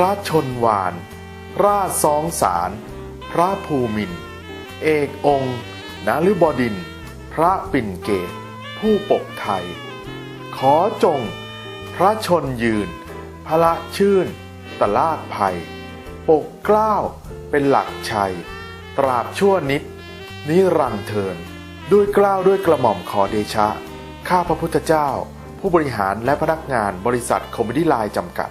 พระชนวาน ราชสองสาร พระภูมิน เอกองค์นฤบดิน พระปิ่นเกต ผู้ปกไทย ขอจง พระชนยืน พระชื่น ตลาดภัย ปกเกล้าวเป็นหลักชัย ตราบชั่วนิด นิรันเทิน ด้วยเกล้าวด้วยกระหม่อมขอเดชะ ข้าพระพุทธเจ้า ผู้บริหารและพนักงานบริษัทคอมมิดี้ไลน์จำกัด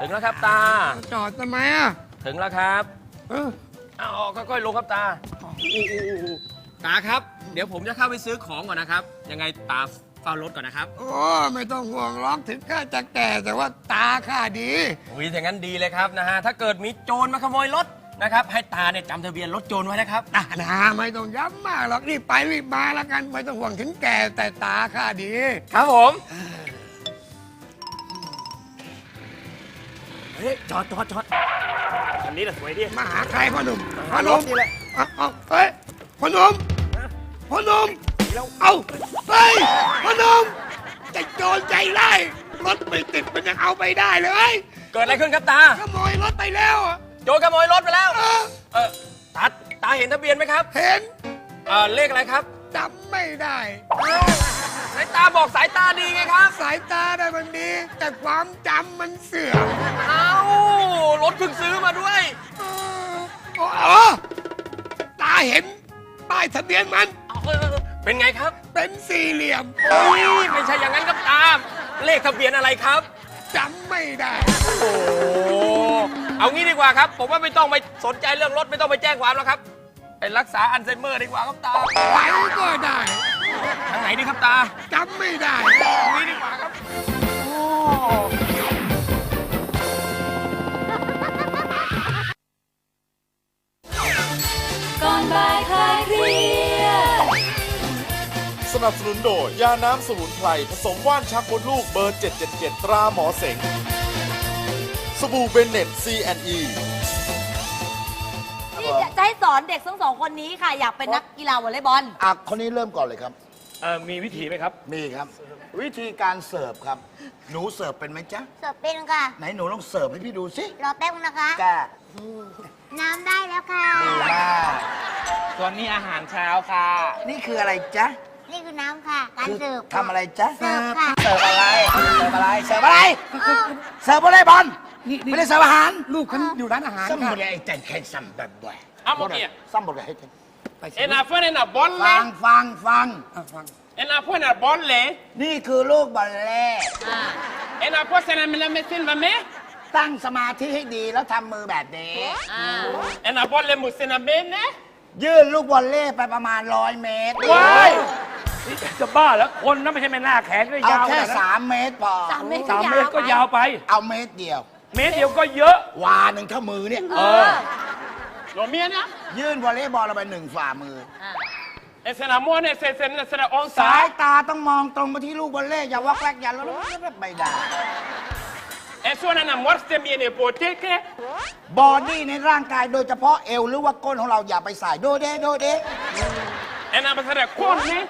ถึงแล้วครับตา จอดทำไมอะถึงแล้วครับเออเอาค่อยๆลงครับตาตาครับ เดี๋ยวผมจะเข้าไปซื้อของก่อนนะครับ ยังไงตาเฝ้ารถก่อนนะครับ โอ้ไม่ต้องห่วงร้องถึงข้าจะแก่แต่ว่าตาข้าดีอุ้ยอย่างนั้นดีเลยครับนะฮะ ถ้าเกิดมีโจรมาขโมยรถนะครับ ให้ตาเนี่ยจำทะเบียนรถโจรไว้นะครับ นะนะไม่ต้องย้ำมากหรอกรีบไปรีบมาแล้วกัน ไม่ต้องห่วงถึงแก่แต่ตาข้าดี ครับผม เฮ้ยจอดจอดจอดคันนี้แหละสวยดีมาหาใครพ่อหนุ่มพ่อหรนุ่ถมนี่แหละเอาเอาเฮ้ยพ่อหนุ่มพ่อหนุ่มเอาเฮ้ยพ่อหนุ่มจะโจรใจไล่รถไม่ติดมันยังเอาไปได้เลยเกิดอะไรขึ้นครับตาขโมยรถไปแล้วอะโจรขโมยรถไปแล้วเออเออตาตาเห็นทะเบียนไหมครับ เห็น เออเลขอะไรครับจำไม่ได้ สายตาบอกสายตาดีไงครับ สายตาได้มันดี แต่ความจำมันเสื่อมเอ้ารถเพิ่งซื้อมาด้วย เออโอ้โหตาเห็นป้ายทะเบียนมัน เอาเออเป็นไงครับเป็นสี่เหลี่ยมเฮ้ยไม่ใช่อย่างนั้นครับตามเลขทะเบียนอะไรครับ จำไม่ได้ โอ้เอางี้ดีกว่าครับ ผมว่าไม่ต้องไปสนใจเรื่องรถไม่ต้องไปแจ้งความแล้วครับ ไปรักษาอัลไซเมอร์ดีกว่าครับตา ไปก็ได้ ทางไหนดีครับตาจำไม่ได้ทางนี้ดีกว่าครับโอ้ก่อนบ่ายคลายเครียดสนับสนุนโดยยาน้ำสมุนไพรผสมว่านชักมดลูกเบอร์ 777 ตราหมอเสงสบู่เบนเน็ต C&E นี่จะให้สอนเด็กทั้งสองคนนี้ค่ะ อยากเป็นนักกีฬาวอลเลย์บอล อะคนนี้เริ่มก่อนเลยครับ เออมีวิธีไหมครับ มีครับ วิธีการเสิร์ฟครับ หนูเสิร์ฟเป็นไหมจ๊ะ เสิร์ฟเป็นค่ะ ไหนหนูลองเสิร์ฟให้พี่ดูสิรอแป๊บนึงนะคะแกน้ำได้แล้วค่ะ ดีมากส่วนนี้อาหารเช้าค่ะ นี่คืออะไรจ๊ะนี่คือน้ำค่ะ การคือเสิร์ฟทำอะไรจ๊ะเสิร์ฟค่ะ เสิร์ฟอะไร เสิร์ฟอะไร เสิร์ฟอะไร เสิร์ฟอะไรบอล ไม่ได้เสิร์ฟอาหาร ลูกฉันอยู่ร้านอาหารซัมค่ะบอลไอ้ใจแค่ซัมแบบบ่อยเอาเมื่อกี้ซัมบอลให้เธอเอ็นอาเฟนเอ็นอาบอลเลฟัยงฟังฟัง อะฟังเอ็นอาเฟนอาบอลเลยนี่คือลูกบอลเล่เอ็นอาเฟนเอ็นอาเมซินมาเมตั้งสมาธิให้ดีแล้วทำมือแบบนี้เอ็นอาบอลเลยมุสเนเมนนะยื่นลูกบอลเล่ไปประมาณร้อยเมตรว้ายนี่จะบ้าแล้วคนนั้นไม่ใช่แม่นาคแขนก็เอายาวแค่ขนาดนั้นสามเมตรพอ สามเมตรสามเมตรก็ยาวไป เอาเมตรเดียว เมตรเดียวก็เยอะ วาหนึ่งเท่ามือเนี่ย เออโรเมียนะยื่นวอลเลย์บอลเราไปหนึ่งฝ่ามือ เอ็นเซนามอนเอ็นเซนเซนเซนออนสาสายยตาต้องมองตรงไปที่ลูกบอลเล่อย่าวอกแวกอย่าแล้วไม่ได้ เอ็นส่วนนั้นมอร์สเตมีเนโปเทเกบอดี้ในร่างกายโดยเฉพาะเอวหรือว่าก้นของเราอย่าไปใส่โดเดโดเดเอ็นอาบัสระคนนี่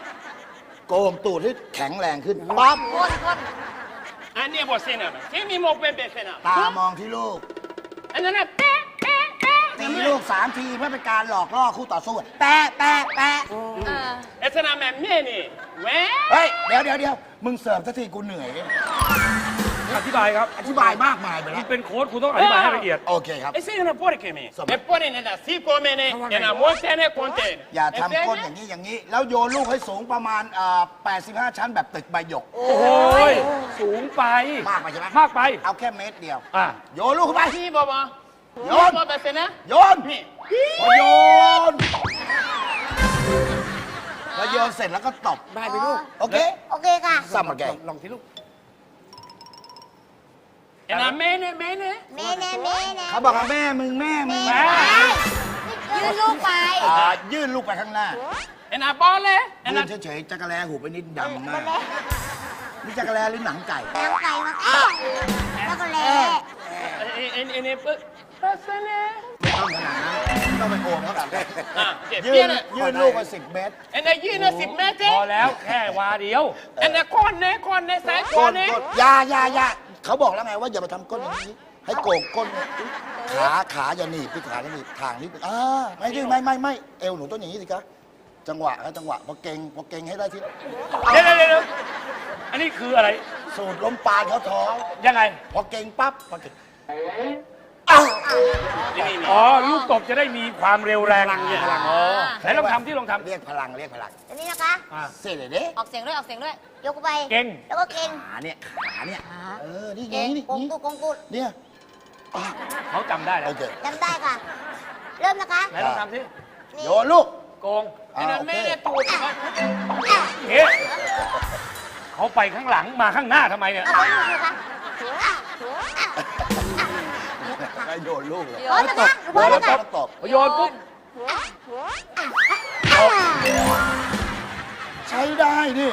โกงตูดให้แข็งแรงขึ้นปั๊บคนคน อันนี้บอสเซนาเซมีโมเป็นเป็นเซนาตามองที่ลูก อันนั้นเป๊ะเป๊ะเป๊ะตีลูกสามทีเพื่อเป็นการหลอกล่อคู่ต่อสู้แปะแปะแปะเอ็นเซนาแมนเมนี่เว้เฮ้ย เดี๋ยวเดี๋ยวเดี๋ยวมึงเสิร์ฟสักทีกูเหนื่อย อธิบายครับอธิบายมากมายไปคุแล้ณวเป็นโค้ชคุณต้องอธิบายให้ละเอียด โอเคครับเอ็นเซนาปอร์เคมีเอ็นปอร์เนี่ยนะซีโคเมเน่เอ็นอามอเซเน่คอนเทนอย่าทำก้นอย่างนี้อย่างนี้ แล้วโยนลูกให้สูงประมาณเอ่อ85 ชั้นแบบตึกใบหยก โอ้ยสูงไป มากไปใช่ไหม มากไปเอาแค่เมตรเดียว อะโยนลูกเข้าไปซีบอบอโยนบอเซนะโยนนี่พอโยนพอโยนเสร็จแล้วก็ตบ ได้ไปลูก โอเค โอเคค่ะซ้ำมาแกลองที่ลูก เอ็นาแม่เนี่ยแม่เนี่ยแม่แน่แม่แน่เขาบอกว่าแม่มึงแม่มึงแม่ยื่นลูกไป อ่ายื่นลูกไปข้างหน้าเอ็นาบอลเลยเอ็ยื่นานเฉยๆจักรแลหูไปนิดดำมากนี่จักรแลหรือหนังไก่ น้ำไก่มาแอะแล้วก็เละเอ็นเอ็นเอ็นเอ็นปึ๊บปั๊บเสน่ห์ไม่ต้องขนาดนั้นต้องไปโอมเขาแบบอะเจ็บยื่เปี้ยนเลยยื่นลูกไปสิบเมตรเอ็นได้ยี่นะสิบเมตรพอแล้วแค่วาเดียวเอ็นได้ก้อนเน่ก้อนเน่ซ้ายก้ก้อนนเน่ก้นอยาอยาอยา เขาบอกแล้วไงว่าอย่าไปทำก้นอย่างนี้ ให้โก่งก้น ขาขาอย่าหนีบที่ขาอย่าหนีบทางนี้อ่าไม่ใช่ไม่ไม่ไม่เอวหนูต้องอย่างนี้สิคะจังหวะครับจังหวะพอเก่งพอเก่งให้ได้ที่เดี๋ยวเดี๋ยวเดี๋ยวอันนี้คืออะไร สูตรล้มปานเขาท้องยังไง พอเก่งปั๊บพอเก่ง อ๋อ ลูกตบจะได้มีความเร็วแรงเรียกพลัง อ๋อไหนลองทำที่ลองทำ เรียกพลังเรียกพลังอันนี้นะคะเสร็จเลยเด้ออกเสียงด้วยออกเสียงด้วย ยกไปเก่ง แล้วก็เก่งขาเนี่ยขาเนี่ยขาเออนี่ไงเก่งนี่กงนี่กูกงกูเนี่ยอะเขาจำได้แล้โอวเคจำได้ค่ะ เริ่มนะคะไหนลองทำสินี่โยนลูก โกงอ่าโอเคเฮ้เขาไปข้างหลังมาข้างหน้าทำไมเนี่ย เอาไปลูกนะคะให้โยนลูกเลยพร้อมนะคะพร้อมแล้นะวคะตบโยนปุ๊บใช้ได้นี่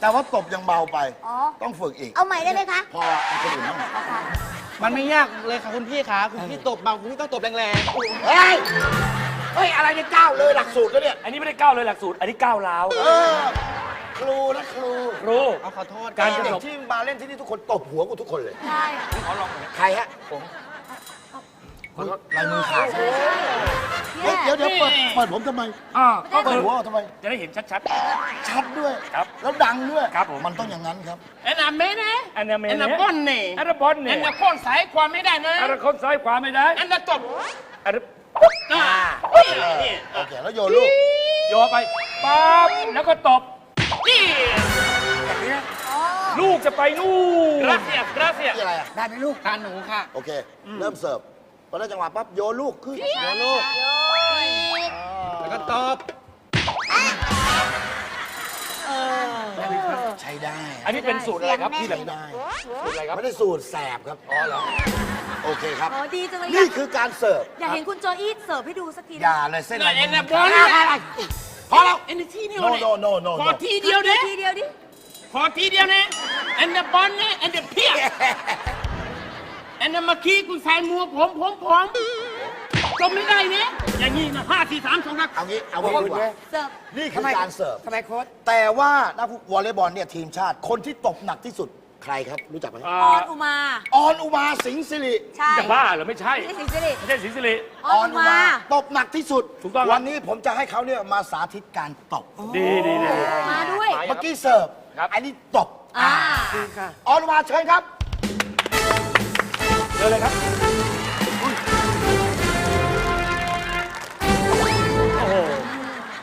แต่ว่าตบยังเบาไป อ๋อ ต้องฝึกอีก เอาใหม่ได้ไหมคะพอเอาคนอื่นบ้างมันไม่ยากเลยค่ะคุณพี่คะคุณพี่ตบเบาคุณพี่ต้องตบแรงเฮ้ย เฮ้ย อะไรเนี่ยก้าวเลยหลักสูตรแล้วเนี่ย อันนี้ไม่ได้ก้าวเลยหลักสูตร อันนี้ก้าวล้าวเออ ครูนะครูครูๆเอาขอโทษการจะเด็ตกบที่มาเล่นที่นี่ทุกคนตบหัวกูทุกคนเลย ใช่ ใครฮะ ผม ลายมือขาดใช่ไหมเฮ้ยเดี๋ยวเดี๋ยวเปิดเปิดผมทำไมอ่าก็เปิคืดอหัวทำไม จะได้เห็นชัด ชัดด้วย ครับ แล้วดังด้วยครับผม มันต้องอย่างนั้นครับเอ็นอาเมเน่ๆอันนี้ไม่เอ็นอาเนี่ยบอนเน่อันนี้บอลเนี่เอ็ยนอาก้นสายความไม่ได้นะอันนี้คนซ้ายขวาไม่ได้อันนาตบอันนี้อ่าโอเค แล้วโยนลูก โยนไปปั๊บแล้วก็ตบนี่ลูกจะไปนู่นกราเซียกราเซียนี่อะไรอะได้ไหมลูกทานหนูค่ะ โอเค เริ่มเสิร์ฟพ อได้จังหวะปั๊บโยนลูกขึ้นโยนลูกแล้วก็ตบใช้ได้ อันนี้เป็นสูตรอะไรครับที่ใช้แบบได้สูตรอะไรครับไม่ได้สูตรแสบครับอ๋อเหรอโอเคครับโอ้ดีจังเลยนี่คือการเสิร์ฟอยากเห็นคุณโจอี้เสิร์ฟให้ดูสักทีอย่าเลยเส้นเอ็นอาบออนลพอแล้วเอ็นอาที่นี่โนเลยโนโนโนขอทีเดียวเด้ทีเดียวดิขอทีเดียวเนี่ยเอ็นอาบอนเนี่ยเอ็นอาเพียเอ็นอามาคีคุณใส่มัวผมผมผมจมไม่ได้เนี่ยอย่างนี้นะห้าสี่สามสองนัก เอางี้เอางี้ดีกว่าเสิร์ฟนี่คือการเสิร์ฟทำไมโค้ดแต่ว่านักวอลเลย์บอลเนี่ยทีมชาติคนที่ตบหนักที่สุดใครครับ รู้จักไหมอ่าออนอุมา ออนอุมาสิงห์สิริใช่จะบ้าเหรอไม่ใช่ไม่ใช่สิงห์สิริไม่ใช่สิงห์สิริออนอุมาตบหนักที่สุดถูกต้องครับวันนี้ผมจะให้เขาเนี่ยมาสาธิตการตบดีดีดีมาด้วยเมื่อกี้เสิร์ฟครับอันนี้ตบอ่าออนอุมาเชิญครับ เจอเลยครับ โอ้โห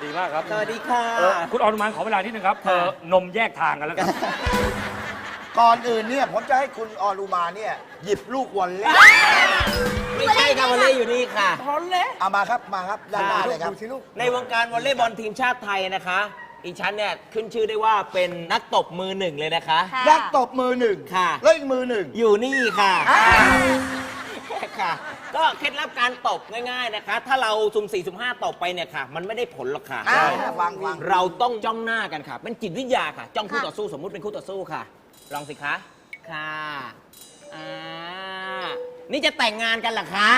ดีมากครับ สวัสดีค่ะ เออคุณอนุมานขอเวลานิดนึงครับเออนมแยกทางกันแล้วกัน ก่อนอื่นเนี่ยผมจะให้คุณออนอุมาเนี่ยหยิบลูกวอลเล่ไม่ใช่ค่ะวอลเล่อยู่นี่ค่ะ เอามาครับมาครับด้านหน้าเลยครับ ในวงการวอลเลย์บอลทีมชาติไทยนะคะ อีฉันเนี่ยขึ้นชื่อได้ว่าเป็นนักตบมือหนึ่งเลยนะคะ ค่ะยักษ์ตบมือหนึ่งค่ะ แล้วอีกมือหนึ่ง อยู่นี่ค่ะค่ะ ก็เคล็ดลับการตบง่าย ๆนะคะ ถ้าเราสุ่มสี่สุ่มห้าตบไปเนี่ยค่ะ มันไม่ได้ผลหรอกค่ะ อ่าฟังฟังเราต้องจ้องหน้ากันค่ะ เป็นจิตวิทยาค่ะ จ้องคู่ต่อสู้สมมุติเป็นคู่ต่อสู้ค่ะ ลองสิคะ ค่ะ อ่า นี่จะแต่งงานกันเหรอคะ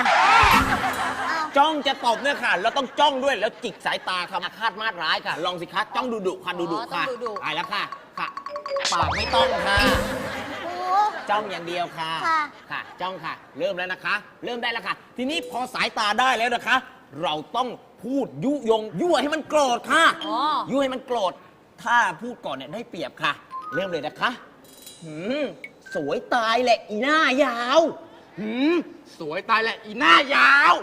จ้องจะตบเนี่ยค่ะ เราต้องจ้องด้วยแล้วจิกสายตาค่ะอาฆาตมาดร้ายค่ะ ลองสิคะจ้องดุดุๆค่ะดุดุอ๋อๆค่ะต้องดุๆไปแล้วค่ะ ค่ะ ปากไม่ต้องค่ะ โอ้ จ้องอย่างเดียวค่ะ ค่ะ ค่ะ จ้องค่ะ เริ่มแล้วนะคะ เริ่มได้แล้วค่ะ ทีนี้พอสายตาได้แล้วนะคะ เราต้องพูดยุยงยั่วให้มันโกรธค่ะอ๋อ ยั่วให้มันโกรธ ถ้าพูดก่อนเนี่ยได้เปรียบค่ะ เริ่มเลยนะคะหืมสวยตายแหละอีหน้ายาว หืมสวยตายแหละอีหน้ายาว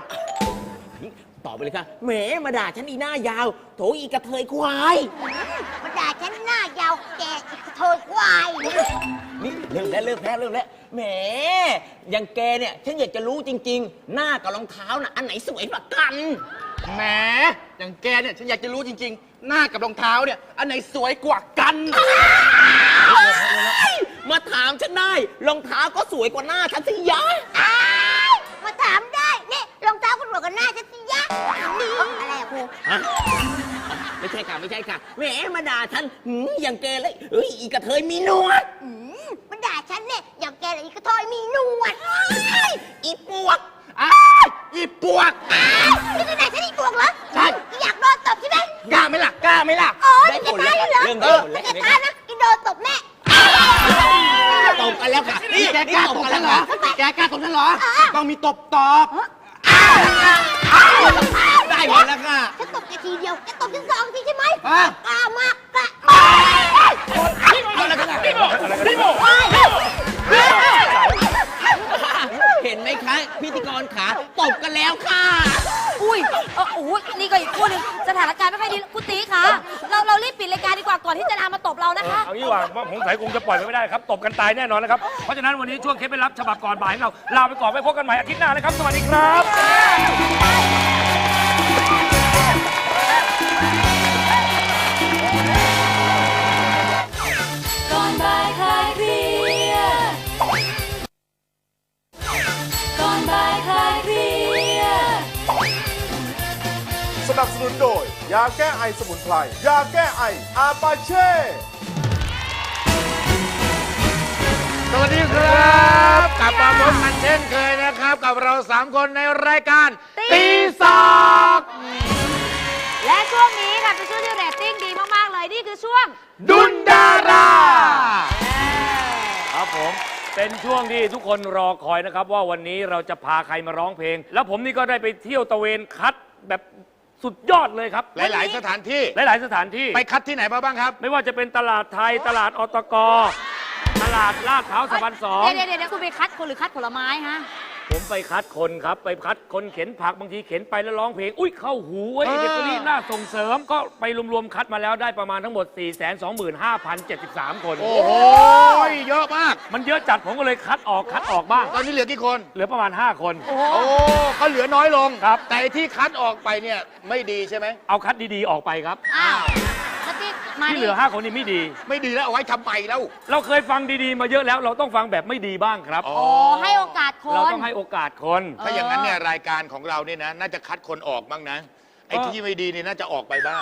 ต่อไปเลยค่ะแหมมาด่าฉันอีหน้ายาว โถอีกระเทยควาย มาด่าฉันหน้ายาวแก่เธอควาย นี่เริ่มแล้วเริ่มแล้วเริ่มแล้วแหมอย่างแกเนี่ยฉันอยากจะรู้จริง ๆ หน้ากับรองเท้าน่ะอันไหนสวยกว่ากัน แหมอย่างแกเนี่ยฉันอยากจะรู้จริง ๆ หน้ากับรองเท้าเนี่ย อันไหนสวยกว่ากันน มาถามฉันได้ รองเท้าก็สวยกว่าหน้าฉันสิยะอ้าวมาถามได้ นี่รองเท้าคุณหัวกันหน้าฉันสิยะอะไรอะครูฮะไม่ใช่ค่ะ ไม่ใช่ค่ะแหมมาด่าฉันหืมอย่างแกเลยเอ้ยอีกระเทยมีหนวดอืมมันด่าฉันเนี่ยอย่างแกเลยอีกระทอยมีหนวดอีปวกอ้ายอีปวก อ้าวนี่จะด่าฉันอีกพวกเหรอใช่ อยากโดนตบใช่ไหม กล้าไหมล่ะกล้าไหมล่ะ โอ้ยได้จะผลตายแล้วแล้วเหรอเรื่องเอได้อผลแล้ว จะตายนะกินโดนตบแน่ตบกัน แล้วค่ะนี่แกกล้าตบกันเหรอแกกล้าตบฉันเหรอ ต้องมีตบตอบได้ผลแล้วค่ะจะตบแกทีเดียวจะตบฉันสองทีใช่ไหมอะกล้ามากกล้าเอาละค่ะพี่โมพี่โมเห็นไหมคะ พิธีกรขาตบกันแล้วค่ะ อุ้ยเออโอ้ยนี่ก็อีกคู่หนึงสถานการณ์ไม่ค่อยดีคุณตีคะเราเรารีบปิดรายการดีกว่าก่อนที่จะนามาตบเรานะคะ เอางี้ดีกว่าว่าผมสายคงจะปล่อยไว้ไม่ได้ครับตบกันตายแน่นอนนะครับ เพราะฉะนั้นวันนี้ช่วงเคสไปรับฉบับก่อนบ่ายของเราลาไปก่อนไว้พบกันใหม่อาทิตย์หน้านะครับ สวัสดีครับ สนับสนุนโดย ยาแก้ไอสมุนไพร ยาแก้ไออาปาเช่ สวัสดีครับ กลับมาพบกันเช่นเคยนะครับ กับเราสามคนในรายการตีสอกและช่วงนี้ค่ะเป็นช่วงที่เรตติ้งดีมาก ๆ เลย นี่คือช่วงดุนดาราครับผมเป็นช่วงที่ทุกคนรอคอยนะครับ ว่าวันนี้เราจะพาใครมาร้องเพลง แล้วผมนี่ก็ได้ไปเที่ยวตะเวนคัดแบบ สุดยอดเลยครับ หลาย ๆ สถานที่ หลาย ๆ สถานที่ ไปคัดที่ไหนมาบ้างครับ ไม่ว่าจะเป็นตลาดไทย ตลาดอตก ตลาดลาดพร้าวสะพานสอง เดี๋ยวเดี๋ยวเดี๋ยวคุณไปคัดคนหรือคัดผลไม้ฮะ ผมไปคัดคนครับ ไปคัดคนเข็นผักบางทีเข็นไปแล้วร้องเพลง อุ้ยเข้าหูเว้ยเออเด็กคนนี้น่าส่งเสริมก็ไปรวมๆคัดมาแล้วได้ประมาณทั้งหมด 4 2 5 0 7 3 คน โอ้โหเยอะมาก มันเยอะจัดผมก็เลยคัดออกคัดออกบ้าง ตอนนี้เหลือกี่คน เหลือประมาณ 5 คน โอ้ก็เหลือน้อยลงครับแต่ไอ้ที่คัดออกไปเนี่ยไม่ดีใช่ไหม เอาคัดดีๆออกไปครับ อ้าวแล้วที่ มาที่นี่เหลือ5คนนี้ไม่ดี ไม่ดีแล้วเอาไว้ทำไปแล้ว เราเคยฟังดีๆ มาเยอะแล้ว เราต้องฟังแบบไม่ดีบ้างครับ อ๋อ โอ้ให้โอกาสคเราน ต้องให้โอกาสคน ถ้าอย่างนั้นเนี่ยรายการของเราเนี่ยนะ น่าจะคัดคนออกบ้างนะ ไอ้ที่ไม่ดีเนี่ยน่าจะออกไปบ้าง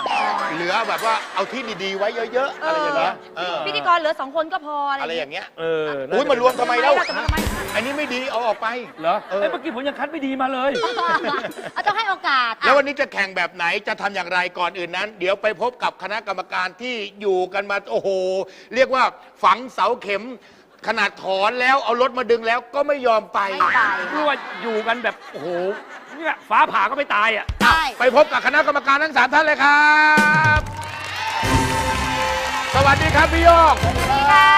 เหลือแบบว่าเอาที่ดีๆไว้เยอะๆ อะไรอย่างเงี้ยเออพิธีกรเหลือสองคนก็พออะไรอะไรอย่างเงี้ยเออน่อุ้ยจะมารวมทำไมแล้ว จะมาทำไมอันนี้ไม่ดีเอาออกไป เหรอเออ เอ้ยเมื่อกี้ผมยังคัดไม่ดีมาเลย เอาต้องให้โอกาสแล้ววันนี้จะแข่งแบบไหนจะทำอย่างไรก่อนอื่นนั้น เดี๋ยวไปพบกับคณะกรรมการที่อยู่กันมาโอ้โห เรียกว่าฝังเสาเข็ม ขนาดถอนแล้วเอารถมาดึงแล้วก็ไม่ยอมไป ไม่ไปเรียกว่าอยู่กันแบบโอ้โห เนี่ยฟ้าผ่าก็ไม่ตายอะ ใช่ ไปพบกับคณะกรรมการทั้งสามท่านเลยครับ สวัสดีครับพี่โยกค่ะ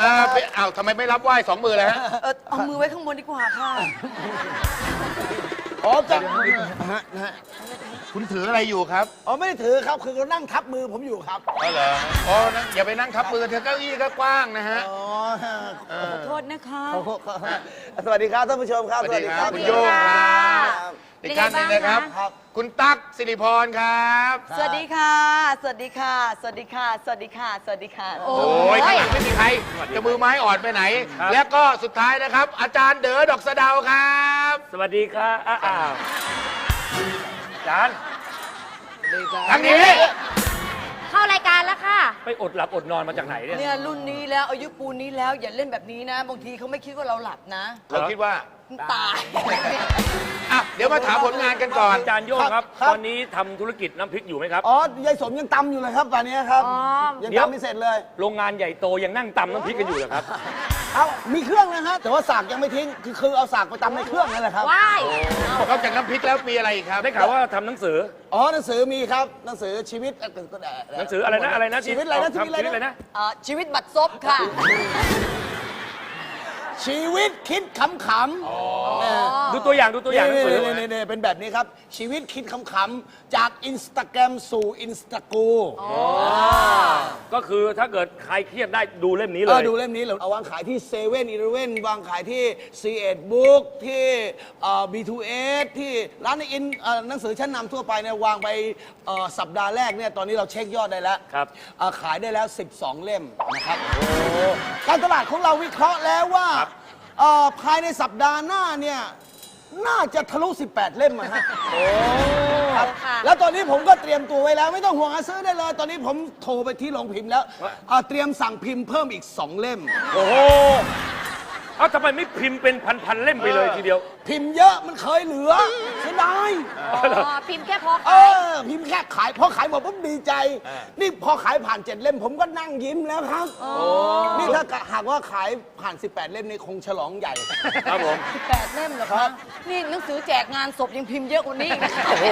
เออไปอ้าวทำไมไม่รับไหว้สองมือเลยฮะ เออเอามือไว้ข้างบนดีกว่าค่ะ อ๋อจะคุณถืออะไรอยู่ครับอ๋อไม่ได้ถือครับ คือเขานั่งทับมือผมอยู่ครับ อ๋อเหรออ๋อนั่งอย่าไปนั่งทับมือเธอเก้าอี้ก็กว้างนะฮะ อ๋อเออโทษนะคะ สวัสดีครับท่านผู้ชมครับ สวัสดีครับสวัคุสณดีโยงคค่ะรับ อีกท่านหนึงนะครับครับ คุณตั๊กสิริพรครับ สวัสดีค่ะ สวัสดีค่ะ สวัสดีค่ะ สวัสดีค่ะ สวัสดีค่ะ โอ้โอ้ยข้างหลังไม่มีใครจะมือไม้อ่อนไปไหนครับแล้วก็สุดท้ายนะครับ อาจารย์เด๋อดอกสะเดาวครับสวัสดีครับอ้าวจานทางนี้ เข้ารายการแล้วค่ะ ไปอดหลับอดนอนมาจากไหนเนี่ย เนี่ยรุ่นนี้แล้วอายุปูนนี้แล้วอย่าเล่นแบบนี้นะ บางทีเขาไม่คิดว่าเราหลับนะ เราคิดว่า ตาย อะเดี๋ยวมาถามผลงานกันก่อน อาจารย์โยงครับ ครับ ตอนนี้ทำธุรกิจน้ำพริกอยู่ไหมครับ อ๋อยายสมยังตำอยู่เลยครับตอนนี้ครับ อ๋อ ยังเดี๋ยว ตำไม่เสร็จเลย โรงงานใหญ่โตยังนั่งตำน้ำพริกกันอยู่เหรอครับ เอามีเครื่องนะฮะ แต่ว่าสากยังไม่ทิ้ง คือคือเอาสากไปตำในเครื่องนั่นแหละครับ ว้ายนอกจากน้ำพริกแล้วมีอะไรอีกครับได้ข่าวว่าทำหนังสือ อ๋อหนังสือมีครับหนังสือชีวิตหนังสืออะไรนะอะไรนะชีวิตอะไรนะทำชีวิตอะไรนะนะ เอ่อชีวิตบัตรซบค่ะ ชีวิตคิดขำๆเออดูตัวอย่างดูตัวอย่างหนังสือนี่นี่นี่เป็นแบบนี้ครับ ชีวิตคิดขำๆจากอินสตาแกรมสู่อินสตากูก็คือถ้าเกิดใครเครียดได้ดูเล่มนี้เลเออยดูเล่มนี้เลยเอาวางขายที่เซเว่นอีเลเว่นวางขายที่ c ีเอ็ดบุ๊กที่เอ่อ B2S ที่ร้านในอินเอ่อหนังสือชั้นนำทั่วไปเนี่ยวางไปเอ่อสัปดาห์แรกเนี่ยตอนนี้เราเช็คยอดได้แล้วครับ เอ่อขายได้แล้ว 12 เล่มนะครับ การตลาดของเราวิเคราะห์แล้วว่า เอ่อภายในสัปดาห์หน้าเนี่ย น่าจะทะลุ 18 เล่มอะฮะครับค่ะ แล้วตอนนี้ผมก็เตรียมตัวไว้แล้ว ไม่ต้องห่วงหาซื้อได้เลย ตอนนี้ผมโทรไปที่โรงพิมพ์แล้วอ่าเตรียมสั่งพิมพ์เพิ่มอีก 2 เล่ม โอ้โห เอาทำไมไม่พิมพ์เป็นพันๆเล่มไปเลยทีเดียว พิมพ์เยอะมันเคยเหลือเสียดายอ๋อพิมพ์แค่พอเอขายอ พิมพ์แค่ขายพอขายหมดปุ๊บดีใจ นี่พอขายผ่านเจ็ดเล่ม ผมก็นั่งยิ้มแล้วครับนี่ถ้าหากว่าขายผ่าน 18 เล่มนี่คงฉลองใหญ่ ครับผมแปดเล่มเหรอคะนี่หนังสือแจกงานศพยังพิมพ์เยอะกว่านี้อีกนะคะโอ้โห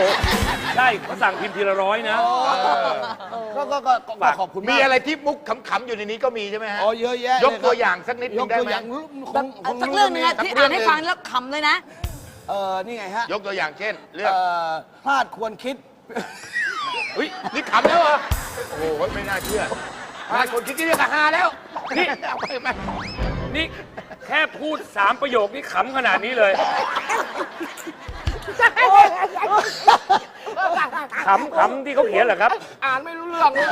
ใช่เขาสั่งพิมพ์ทีละร้อยนะ ก็ก็ก็ก็ขอบคุณมีมากอะไรที่มุกขำๆอยู่ในนี้ก็มีใช่ไหมฮะ อ๋อเยอะแยะยกเลครับตัวอย่างสักนิดหนึ่งได้ไหม ยกตัวอย่างคงคงสักเรื่องหนึงอะสักที่เรื่อ่าอนงหนึ่ให้งฟังแล้วขำเลยนะ เออนี่ไงฮะยกตัวอย่างเช่น เรื่องเอ่อพลาดควรคิดเฮ้ยนี่ขำแล้วเหรอโอ้โหไม่น่าเชื่อพาคนคิดที่เรียกฮาแล้วนี่เอาไปไหมนี่แค่พูดสามประโยคนี่ขำขนาดนี้เลยขำขำที่เขาเขียนเหรอครับ อ่านไม่รู้เรื่องเลย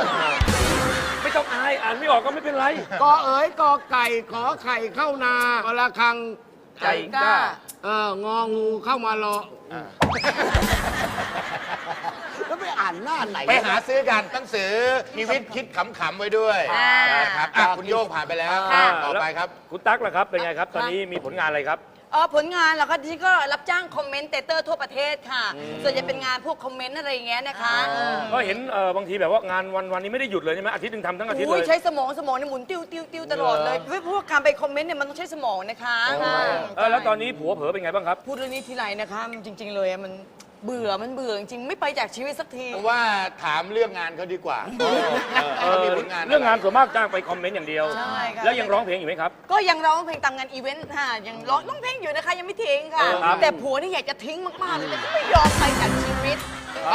ไม่ต้องอายอ่านไม่ออกก็ไม่เป็นไร กอเอ๋ยกอไก่ขอไข่เข้านากอละคังใจกล้า เอององูเข้ามารอแล้วไปอ่านหน้าไหน ไปหาซื้อกันหนังสือชีวิตคิดขำๆไว้ด้วยอ่านะครับอะคุณโย่งผ่านไปแล้วอ่าต่อไปครับ คุณตั๊กล่ะครับ เป็นไงครับ ตอนนี้มีผลงานอะไรครับ เออผลงานเหรอคะดิฉันก็รับจ้างคอมเมนเตเตอร์ทั่วประเทศค่ะ ส่วนจะเป็นงานพวกคอมเมนต์อะไรอย่างเงี้ยนะคะมก็เห็นเอ่อบางทีแบบว่างานวันวันนี้ไม่ได้หยุดเลยใช่ไหมอาทิตย์หนึ่งทำทั้งอาทิตย์เลอุ้ยย ใช้สมองสมองเนี่ยหมุนติ้วติ้วติ้วตลอดเลยเพราะพวกการไปคอมเมนต์เนี่ยมันต้องใช้สมองนะคะเออแล้วตอนนี้ผัวเผลอเป็นไงบ้างครับ พูดเรื่องนี้ทีไรนะคะจริง ๆ เลยอะมัน เบื่อมันเบื่อจริงๆไม่ไปจากชีวิตสักทีว่าถามเรื่องงานเขาดีกว่าเอเขาอมีผลงานเรื่องงานส่วนมากจ้างไปคอมเมนต์อย่างเดียว ใช่ค่ะ แล้วยังร้องเพลงอยู่ไหมครับ ก็ยังร้องเพลงตามงานอีเวนต์ค่ะยังร้องร้องเพลงอยู่นะคะยังไม่ทิ้งค่ะเออครับ แต่ผัวนี่อยากจะทิ้งมากๆเลยแต่ก็ไม่ยอมไปจากชีวิต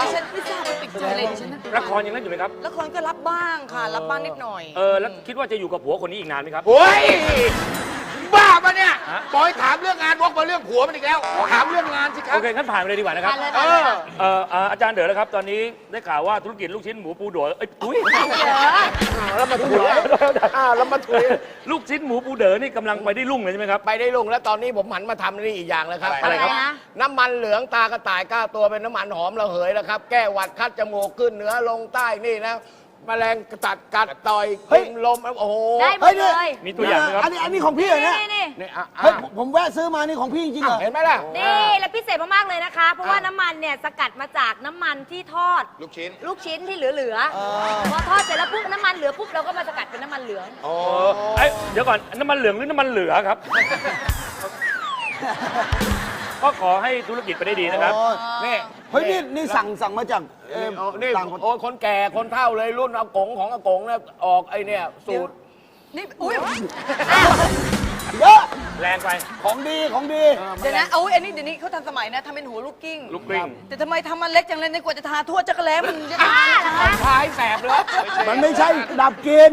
ดิฉันไม่ทราบมันติดใจอะไรดิฉันนะละครยังเล่นอยู่ไหมครับ ละครก็รับบ้างค่ะ รับบ้างนิดหน่อย เออแล้วคิดว่าจะอยู่กับผัวคนนี้อีกนานไหมครับ โอ้ยบ้าปะเนี่ย ฮะปล่อยถามเรื่องงานวกมาเรื่องผัวมันอีกแล้ว ถามเรื่องงานสิครัโอบ เคงั้นผ่านไปเลยดีกว่านะครับเออ เอ่อเอ่ออาจารย์เด๋อแล้วครับ ตอนนี้ได้ข่าวว่าธุรกิจลูกชิ้นหมูปูเด๋อเอ้ยอุ้ยแล้วมาถุยอ้าวแล้วมาถุยลูกชิ้นหมูปูเด๋อนี่กำลังไปได้รุ่งเลยใช่ไหมครับ ไปได้ลงแล้วตอนนี้ผมหันมาทำนี่อีกอย่างแล้วครับอะไรครับ นะน้ำมันเหลืองตากระต่ายก้าตัวเป็นน้ำมันหอมระเหยแล้วครับ แก้หวัดคัดจมูกขึ้นเหนือลงใต้นี่นะ แมลงตัดกัดต่อยเฮ้กิย นลมโอ้โหได้หมเฮ้ดยเลเนี่ยยมีตัวอย่างไหมครับ อันนี้อันนี้ของพี่เหรอเนี่ยนี่นี่นี่อะเฮ้ยอะผมผมแวะซื้อมานี่ของพี่จริงๆเหรอ เห็นไหมล่ะ นี่ และพิเศษมาก ๆ เลยนะคะ เพราะว่าน้ำมันเนี่ยสกัดมาจากน้ำมันที่ทอด ลูกชิ้น ลูกชิ้นที่เหลือๆพอทอดเสร็จแล้วปุ๊บน้ำมันเหลือปุ๊บเราก็มาสกัดเป็นน้ำมันเหลืองโอ้เอ้ยเดี๋ยวก่อน น้ำมันเหลืองหรือน้ำมันเหลือครับ ก็ขอให้ธุรกิจไปได้ดีนะครับอ๋อนี่เฮ้ยนี่นี่สั่งสั่งมาจากเอ่อนี่เอานี่ต่างประเทศโอ้ยคนแก่คนเฒ่าเลยรุ่นอากงของอากงเนี่ยออกไอเนี่ยสูตรนี่อุ้ยเยอะแรงไปของดีของดี เดี๋ยวนะเอาอันนี้เดี๋ยวนี้เขาทันสมัยนะทำเป็นหัวลูกกิ้ง ลูกกลิ้งแต่ทำไมทำมันเล็กจังเลยในกว่าจะทาทั่วจักรแล้มันจะทานทายแสบเลย มันไม่ใช่ดับกลิน